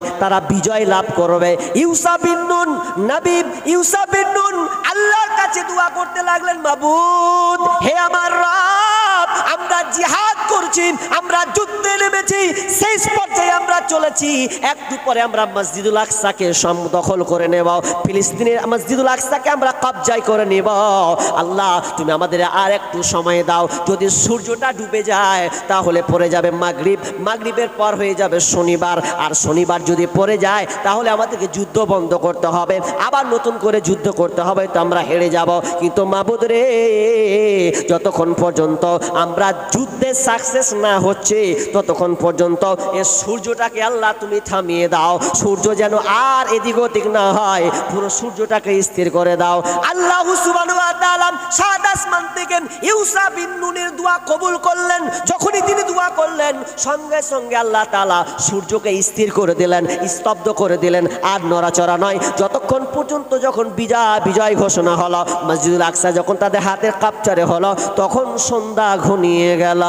তারা বিজয় লাভ করবে। ইউসা বিন নুন, নবীব, ইউসা বিন নুন, আল্লাহর কাছে দোয়া করতে লাগলেন, মাবুদ, হে আমার রব, আমরা জিহাদ করছি আমরা যুদ্ধে নেমেছি, শেষ পর্যায়ে আমরা চলেছি। একটু পরে আমরা মসজিদুল আকসাকে দখল করে নেব। ফিলিস্তিনের মসজিদুল আকসাকে আমরা কবজায় করে নেব। আল্লাহ, তুমি আমাদের আর একটু সময় দাও। যদি সূর্যটা ডুবে যায়, তাহলে পড়ে যাবে মাগরিব। মাগরিবের পর হয়ে যাবে শনিবার। আর শনিবার যদি পড়ে যায়, তাহলে আমাদেরকে যুদ্ধ বন্ধ করতে হবে। আবার নতুন করে যুদ্ধ করতে হবে, তো আমরা হেরে যাব। কিন্তু মাবুদ রে, যতক্ষণ পর্যন্ত আমরা যুদ্ধে সাকসেস না হচ্ছে ততক্ষণ পর্যন্ত এ সূর্যটাকে আল্লাহ তুমি থামিয়ে দাও। সূর্য যেন আর এদিক ওদিক না হয়, পুরো সূর্যটাকে স্থির করে দাও। আল্লাহ সুবান সাত আসমান থেকে ইউসা বিন নুনের দোয়া কবুল করলেন। দোয়া করলেন, সঙ্গে সঙ্গে আল্লাহ তালা সূর্যকে স্থির করে দিলেন, স্তব্ধ করে দিলেন, আর নড়াচড়া নয়। যতক্ষণ পর্যন্ত যখন বিজয় বিজয় ঘোষণা হলো, মসজিদুল আকসা যখন তাদের হাতের কাপচারে হলো, তখন সন্ধ্যা ঘনিয়ে গেল।